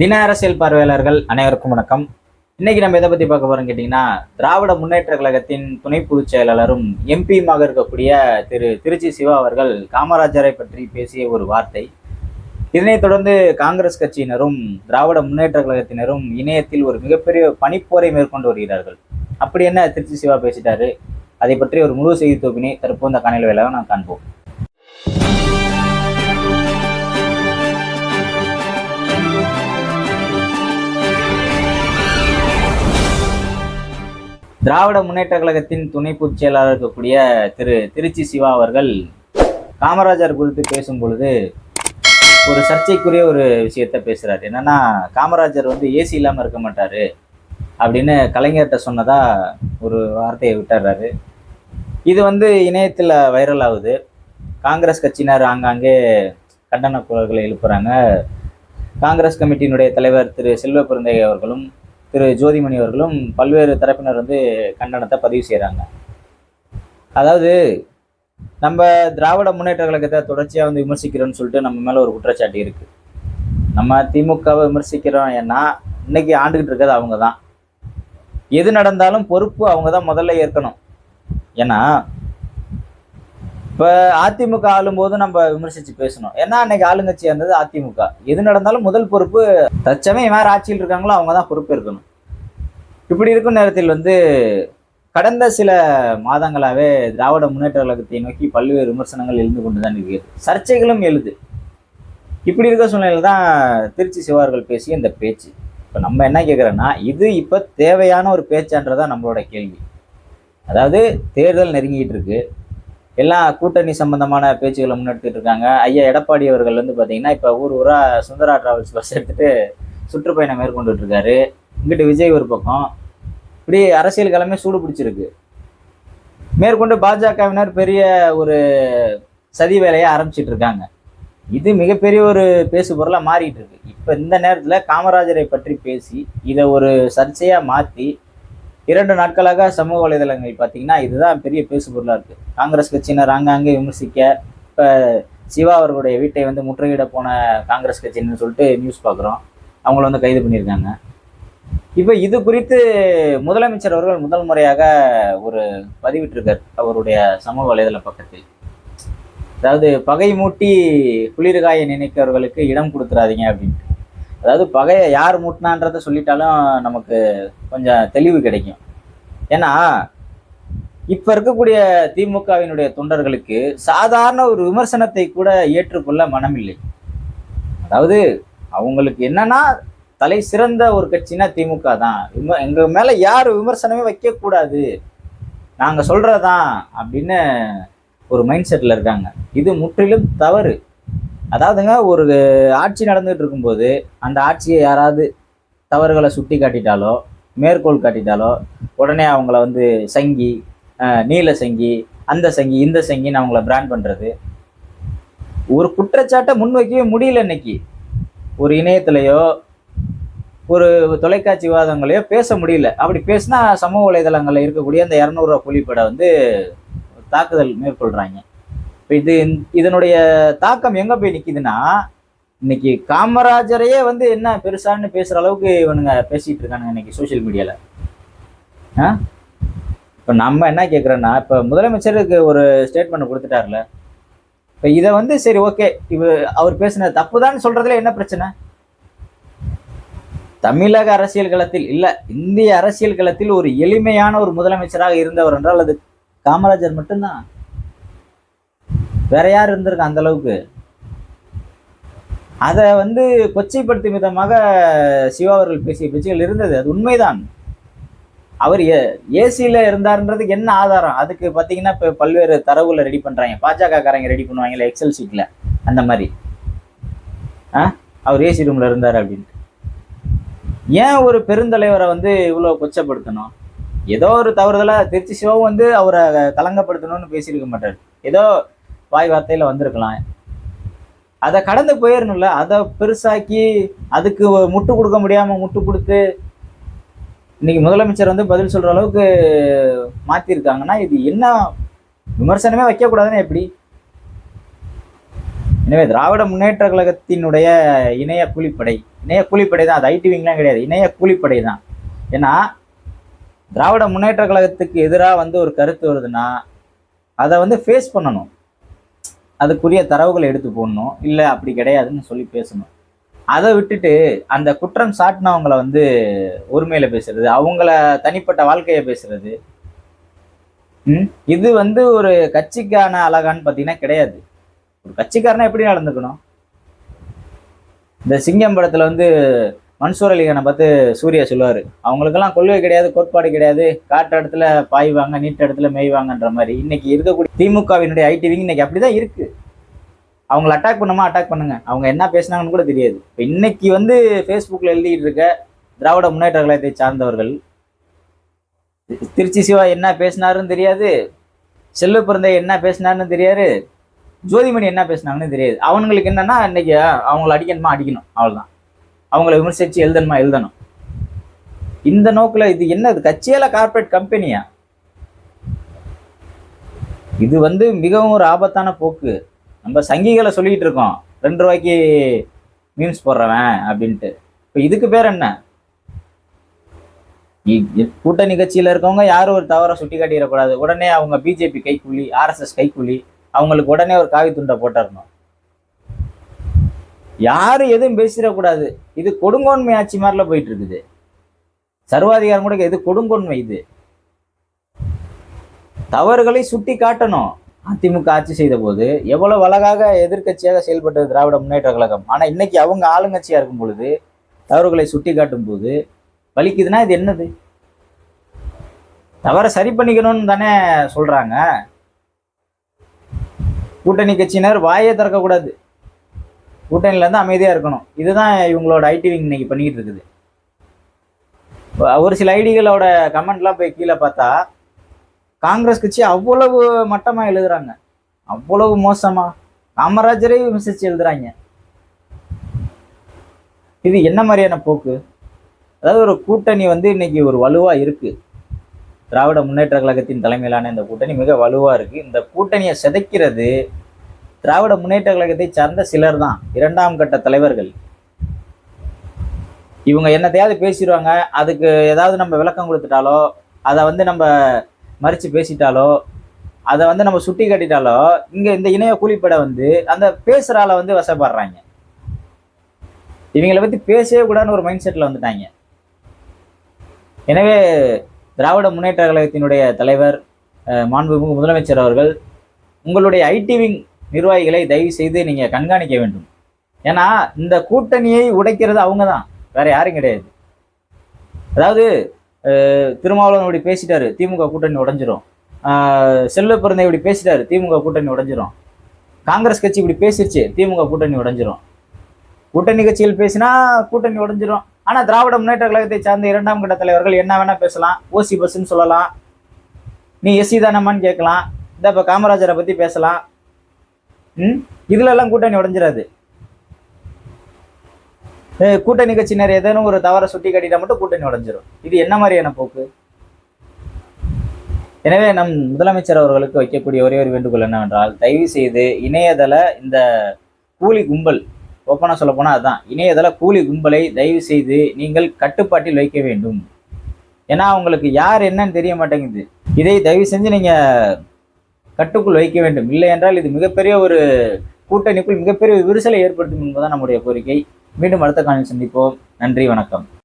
தின அரசியல் பார்வையாளர்கள் அனைவருக்கும் வணக்கம். இன்னைக்கு நம்ம எதை பத்தி பார்க்க போறோம் கேட்டீங்கன்னா திராவிட முன்னேற்ற கழகத்தின் துணை பொதுச் செயலாளரும் எம்பியுமாக இருக்கக்கூடிய திரு திருச்சி சிவா அவர்கள் காமராஜரை பற்றி பேசிய ஒரு வார்த்தை. இதனைத் தொடர்ந்து காங்கிரஸ் கட்சியினரும் திராவிட முன்னேற்ற கழகத்தினரும் இணையத்தில் ஒரு மிகப்பெரிய பனிப்போரை மேற்கொண்டு வருகிறார்கள். அப்படி என்ன திருச்சி சிவா பேசிட்டாரு? அதை பற்றி ஒரு முழு செய்தி தொகுப்பினை தற்போது இந்த காணொலி வேலை நான் காண்போம். திராவிட முன்னேற்ற கழகத்தின் துணை பொதுச் செயலாளர் இருக்கக்கூடிய திரு திருச்சி சிவா அவர்கள் காமராஜர் குறித்து பேசும் பொழுது ஒரு சர்ச்சைக்குரிய ஒரு விஷயத்த பேசுறாரு. என்னன்னா காமராஜர் வந்து ஏசி இல்லாமல் இருக்க மாட்டாரு அப்படின்னு கலைஞர்கிட்ட சொன்னதா ஒரு வார்த்தையை விட்டுறாரு. இது வந்து இணையத்தில் வைரல் ஆகுது. காங்கிரஸ் கட்சியினர் ஆங்காங்கே கண்டன குரல்களை எழுப்புறாங்க. காங்கிரஸ் கமிட்டியினுடைய தலைவர் திரு செல்வ பிறந்தை அவர்களும் திரு ஜோதிமணி அவர்களும் பல்வேறு தரப்பினர் வந்து கண்டனத்தை பதிவு செய்கிறாங்க அதாவது நம்ம திராவிட முன்னேற்ற கழகத்தை தொடர்ச்சியாக வந்து விமர்சிக்கிறோம்னு சொல்லிட்டு நம்ம மேலே ஒரு குற்றச்சாட்டு இருக்குது நம்ம திமுகவை விமர்சிக்கிறோம் ஏன்னா இன்னைக்கு ஆண்டுகிட்டு இருக்கிறது அவங்க தான் எது நடந்தாலும் பொறுப்பு அவங்க தான் முதல்ல ஏற்கணும். ஏன்னா இப்போ அதிமுக ஆளும்போது நம்ம விமர்சித்து பேசணும். ஏன்னா அன்னைக்கு ஆளுங்கட்சி இருந்தது அதிமுக. எது நடந்தாலும் முதல் பொறுப்பு தச்சமயம் யார் ஆட்சியில் இருக்காங்களோ அவங்க தான் பொறுப்பு இருக்கணும் இப்படி இருக்கும் நேரத்தில் வந்து கடந்த சில மாதங்களாகவே திராவிட முன்னேற்ற கழகத்தை நோக்கி பல்வேறு விமர்சனங்கள் எழுந்து கொண்டு தான் இருக்கிறது. சர்ச்சைகளும் எழுது. இப்படி இருக்க சூழ்நிலையில் தான் திருச்சி சிவார்கள் பேசிய இந்த பேச்சு. இப்போ நம்ம என்ன கேட்குறோன்னா இது இப்போ தேவையான ஒரு பேச்சான்றதான் நம்மளோட கேள்வி. அதாவது தேர்தல் நெருங்கிட்டு இருக்கு. எல்லா கூட்டணி சம்பந்தமான பேச்சுகளை முன்னெடுத்துட்டு இருக்காங்க. ஐயா எடப்பாடி அவர்கள் வந்து பார்த்தீங்கன்னா இப்போ ஊர் ஊராக சுந்தரா டிராவல்ஸ் பஸ் எடுத்துட்டு சுற்றுப்பயணம் மேற்கொண்டுட்டு இருக்காரு இங்கிட்டு விஜய் ஒரு பக்கம். இப்படி அரசியல் கிழமை சூடு பிடிச்சிருக்கு. மேற்கொண்டு பாஜகவினர் பெரிய ஒரு சதி வேலையை ஆரம்பிச்சிட்டு இருக்காங்க இது மிகப்பெரிய ஒரு பேசு பொருளாக மாறிட்டு இருக்கு இப்போ இந்த நேரத்தில் காமராஜரை பற்றி பேசி இதை ஒரு சர்ச்சையாக மாற்றி இரண்டு நாட்களாக சமூக வலைதளங்கள் பார்த்தீங்கன்னா இதுதான் பெரிய பேசுபொருளாக இருக்குது காங்கிரஸ் கட்சியினர் ஆங்காங்கே விமர்சிக்க இப்போ சிவா அவர்களுடைய வீட்டை வந்து முற்றுகையிட போன காங்கிரஸ் கட்சின்னு சொல்லிட்டு நியூஸ் பார்க்குறோம். அவங்கள வந்து கைது பண்ணியிருக்காங்க. இப்போ இது குறித்து முதலமைச்சர் அவர்கள் முதல் முறையாக ஒரு பதிவிட்டிருக்கார் அவருடைய சமூக வலைதள பக்கத்தில். அதாவது பகை மூட்டி குளிர்காய நினைக்கிறவர்களுக்கு இடம் கொடுத்துறாதீங்க அப்படின்ட்டு. அதாவது பகையை யார் முட்டினான்றத சொல்லிட்டாலும் நமக்கு கொஞ்சம் தெளிவு கிடைக்கும். ஏன்னா இப்ப இருக்கக்கூடிய திமுகவினுடைய தொண்டர்களுக்கு சாதாரண ஒரு விமர்சனத்தை கூட ஏற்றுக்கொள்ள மனமில்லை. அதாவது அவங்களுக்கு என்னன்னா தலை சிறந்த ஒரு கட்சினா திமுக தான். விம- எங்க மேல யார் விமர்சனமே வைக்க கூடாது நாங்க சொல்றதான் அப்படின்னு ஒரு மைண்ட் செட்ல இருக்காங்க. இது முற்றிலும் தவறு. அதாவதுங்க ஒரு ஆட்சி நடந்துகிட்டு இருக்கும்போது அந்த ஆட்சியை யாராவது தவறுகளை சுட்டி காட்டிட்டாலோ மேற்கோள் காட்டிட்டாலோ உடனே அவங்கள வந்து சங்கி நீல சங்கி அந்த சங்கி இந்த சங்கின்னு அவங்கள பிராண்ட் பண்ணுறது ஒரு குற்றச்சாட்டை முன்வைக்கவே முடியல இன்னைக்கு. ஒரு இணையத்திலையோ ஒரு தொலைக்காட்சி விவாதங்களையோ பேச முடியல. அப்படி பேசினா சமூக வலைதளங்களில் இருக்கக்கூடிய அந்த இரநூறுவா புலிப்படை வந்து தாக்குதல் மேற்கொள்கிறாங்க இது இதனுடைய தாக்கம் எங்கே போய் நிற்கிதுன்னா இன்னைக்கு காமராஜரையே வந்து என்ன பெருசான்னு பேசுகிற அளவுக்கு இவனுங்க பேசிகிட்டு இருக்கானுங்க இன்னைக்கு சோஷியல் மீடியாவில் ஆ? இப்போ நம்ம என்ன கேட்குறோன்னா இப்போ முதலமைச்சருக்கு ஒரு ஸ்டேட்மெண்ட் கொடுத்துட்டார்ல. இப்போ இதை வந்து சரி ஓகே இவ அவர் பேசின தப்பு தான் சொல்கிறதுல என்ன பிரச்சனை? தமிழக அரசியல் களத்தில் இல்லை இந்திய அரசியல் களத்தில் ஒரு எளிமையான ஒரு முதலமைச்சராக இருந்தவர் என்றால் அது காமராஜர் மட்டும்தான். வேற யார் இருந்திருக்கா அந்த அளவுக்கு? அதை வந்து கொச்சைப்படுத்தும் விதமாக சிவா அவர்கள் பேசிய பேச்சுகள் இருந்தது. அது உண்மைதான். அவர் ஏசியில் இருந்தாருன்றதுக்கு என்ன ஆதாரம்? அதுக்கு பார்த்தீங்கன்னா இப்போ பல்வேறு தரவுகளை ரெடி பண்ணுறாங்க பாஜகக்காரங்க ரெடி பண்ணுவாங்கல்ல எக்ஸல் ஷீட்டில் அந்த மாதிரி. ஆ? அவர் ஏசி ரூமில் இருந்தார் அப்படின்ட்டு ஏன் ஒரு பெருந்தலைவரை வந்து இவ்வளோ கொச்சப்படுத்தணும்? ஏதோ ஒரு தவறுதலாக திருச்சி சிவாவும் வந்து அவரை கலங்கப்படுத்தணும்னு பேசியிருக்க மாட்டார். ஏதோ வாய் வார்த்தையில் வந்திருக்கலாம். அதை கடந்து போயிடணும்ல அதை பெருசாக்கி அதுக்கு முட்டு கொடுக்க முடியாமல் முட்டு கொடுத்து இன்னைக்கு முதலமைச்சர் வந்து பதில் சொல்கிற அளவுக்கு மாற்றிருக்காங்கன்னா இது என்ன விமர்சனமே வைக்கக்கூடாதுன்னு எப்படி? எனவே திராவிட முன்னேற்ற கழகத்தினுடைய இணைய கூலிப்படை இணைய கூலிப்படை தான். அது ஐடி விங்லாம் கிடையாது. இணைய கூலிப்படை தான். ஏன்னா திராவிட முன்னேற்ற கழகத்துக்கு எதிராக வந்து ஒரு கருத்து வருதுன்னா அதை வந்து ஃபேஸ் பண்ணணும். அதுக்குரிய தரவுகளை எடுத்து போடணும். இல்லை அப்படி கிடையாதுன்னு சொல்லி பேசணும். அதை விட்டுட்டு அந்த குற்றம் சாட்டினவங்களை வந்து உரிமையில் பேசுறது அவங்கள தனிப்பட்ட வாழ்க்கையை பேசுறது ம், இது வந்து ஒரு கட்சிக்கான அழகான்னு பார்த்தீங்கன்னா கிடையாது. ஒரு கட்சிக்காரனா எப்படி நடந்துக்கணும்? இந்த சிங்கம் படத்தில் வந்து மன்சூர் அலிகானை பார்த்து சூர்யா சொல்லுவார் அவங்களுக்கெல்லாம் கொள்கை கிடையாது கோட்பாடு கிடையாது. காட்டு இடத்துல பாய்வாங்க நீட்ட இடத்துல மேய்வாங்கன்ற மாதிரி. இன்னைக்கு இருக்கக்கூடிய திமுகவினுடைய ஐடி விங் இன்னைக்கு அப்படிதான் இருக்குது அவங்கள அட்டாக் பண்ணுமா அட்டாக் பண்ணுங்க. அவங்க என்ன பேசுனாங்கன்னு கூட தெரியாது. இப்போ இன்னைக்கு வந்து ஃபேஸ்புக்கில் எழுதிட்டு இருக்க திராவிட முன்னேற்ற கழகத்தை சார்ந்தவர்கள் திருச்சி சிவா என்ன பேசினாருன்னு தெரியாது. செல்வ பிறந்தை என்ன பேசினாருன்னு தெரியாது. ஜோதிமணி என்ன பேசுனாங்கன்னு தெரியாது. அவங்களுக்கு என்னன்னா இன்னைக்கு அவங்கள அடிக்கணுமா அடிக்கணும். அவ்வளோதான் அவங்கள விமர்சித்து எழுதணுமா எழுதணும். இந்த நோக்கில் இது என்ன இது கட்சியால கார்ப்பரேட் கம்பெனியா இது வந்து மிகவும் ஒரு ஆபத்தான போக்கு. நம்ம சங்கிகளை சொல்லிட்டு இருக்கோம். ரெண்டு ரூபாய்க்கு மீம்ஸ் போடுறவன் அப்படின்ட்டு. இப்போ இதுக்கு பேர் என்ன? இ- இ- கூட்டணி கட்சியில இருக்கவங்க யாரும் ஒரு தவறை சுட்டி காட்டிடக்கூடாது உடனே அவங்க பிஜேபி கைக்கூலி ஆர்எஸ்எஸ் கைக்கூலி அவங்களுக்கு உடனே ஒரு காவி துண்டை போட்டுறணும். யாரும் எதுவும் பேசிடக்கூடாது. இது கொடுங்கோன்மை ஆட்சி மாதிரில போயிட்டு இருக்குது சர்வாதிகாரம் கூட இது கொடுங்கோன்மை இது. தவறுகளை சுட்டி காட்டணும் அதிமுக ஆட்சி செய்த போது எவ்வளவு அழகாக எதிர்க்கட்சியாக செயல்பட்டது திராவிட முன்னேற்ற கழகம். ஆனா இன்னைக்கு அவங்க ஆளுங்கட்சியா இருக்கும் பொழுது தவறுகளை சுட்டி காட்டும் போது வலிக்குதுன்னா இது என்னது? தவறை சரி பண்ணிக்கணும்னு தானே சொல்றாங்க. கூட்டணி கட்சியினர் வாயே திறக்கக்கூடாது. கூட்டணியில இருந்து இருக்கணும். இதுதான் இவங்களோட ஐடி இன்னைக்கு பண்ணிக்கிட்டு இருக்குது. ஒரு சில ஐடிகளோட கமெண்ட்லாம் போய் கீழே பார்த்தா காங்கிரஸ் கட்சி அவ்வளவு மட்டமாக எழுதுறாங்க. அவ்வளவு மோசமா. காமராஜரை விமர்சித்து எழுதுறாங்க. இது என்ன மாதிரியான போக்கு? அதாவது ஒரு கூட்டணி வந்து இன்னைக்கு ஒரு வலுவாக இருக்குது திராவிட முன்னேற்ற கழகத்தின் தலைமையிலான இந்த கூட்டணி மிக வலுவாக இருக்குது இந்த கூட்டணியை சிதைக்கிறது திராவிட முன்னேற்ற கழகத்தை சார்ந்த சிலர் தான். இரண்டாம் கட்ட தலைவர்கள். இவங்க என்னத்தையாவது பேசிடுவாங்க. அதுக்கு ஏதாவது நம்ம விளக்கம் கொடுத்துட்டாலோ அதை வந்து நம்ம மறித்து பேசிட்டாலோ அதை வந்து நம்ம சுட்டி காட்டிட்டாலோ இங்கே இந்த இணைய கூலிப்படை வந்து அந்த பேசுகிறால வந்து வசப்படுறாங்க. இவங்களை பற்றி பேசவே கூடாதுன்னு ஒரு மைண்ட் செட்டில் வந்துட்டாங்க. எனவே திராவிட முன்னேற்ற கழகத்தினுடைய தலைவர் மாண்புமிகு முதலமைச்சர் அவர்கள் உங்களுடைய ஐடிவிங் நிர்வாகிகளை தயவு செய்து நீங்கள் கண்காணிக்க வேண்டும். ஏன்னா இந்த கூட்டணியை உடைக்கிறது அவங்க தான் வேற யாரும் கிடையாது. அதாவது திருமாவளவன் இப்படி பேசிட்டாரு திமுக கூட்டணி உடஞ்சிரும். செல்வ பிறந்த இப்படி பேசிட்டாரு திமுக கூட்டணி உடஞ்சிரும். காங்கிரஸ் கட்சி இப்படி பேசிருச்சு திமுக கூட்டணி உடஞ்சிரும். கூட்டணி கட்சிகள் பேசினா கூட்டணி உடைஞ்சிரும். ஆனால் திராவிட முன்னேற்ற கழகத்தை சார்ந்த இரண்டாம் கட்ட தலைவர்கள் என்ன வேணால் பேசலாம். ஓசி பஸ்ன்னு சொல்லலாம். நீ எஸ்சி தானம்மான்னு கேட்கலாம். இந்த இப்போ காமராஜரை பற்றி பேசலாம். ம்? இதுலெல்லாம் கூட்டணி உடஞ்சிடாது கூட்ட கூட்டணி கட்சியினர் ஏதேனும் ஒரு தவறை சுட்டி காட்டிட்டா மட்டும் கூட்டணி உடஞ்சிரும். இது என்ன மாதிரியான போக்கு? எனவே நம் முதலமைச்சர் அவர்களுக்கு வைக்கக்கூடிய ஒரே ஒரு வேண்டுகோள் என்னவென்றால் தயவு செய்து இணையதள இந்த கூலி கும்பல் ஓப்பனாக சொல்ல போனால் அதுதான் இணையதள கூலி கும்பலை தயவு செய்து நீங்கள் கட்டுப்பாட்டில் வைக்க வேண்டும். ஏன்னா அவங்களுக்கு யார் என்னன்னு தெரிய மாட்டேங்குது. இதை தயவு செஞ்சு நீங்கள் கட்டுக்குள் வைக்க வேண்டும். இல்லை என்றால் இது மிகப்பெரிய ஒரு கூட்டணிக்குள் மிகப்பெரிய விரிசலை ஏற்படுத்தும் என்பதுதான் நம்முடைய கோரிக்கை. மீண்டும் அடுத்த காலையில் சந்திப்போம். நன்றி வணக்கம்.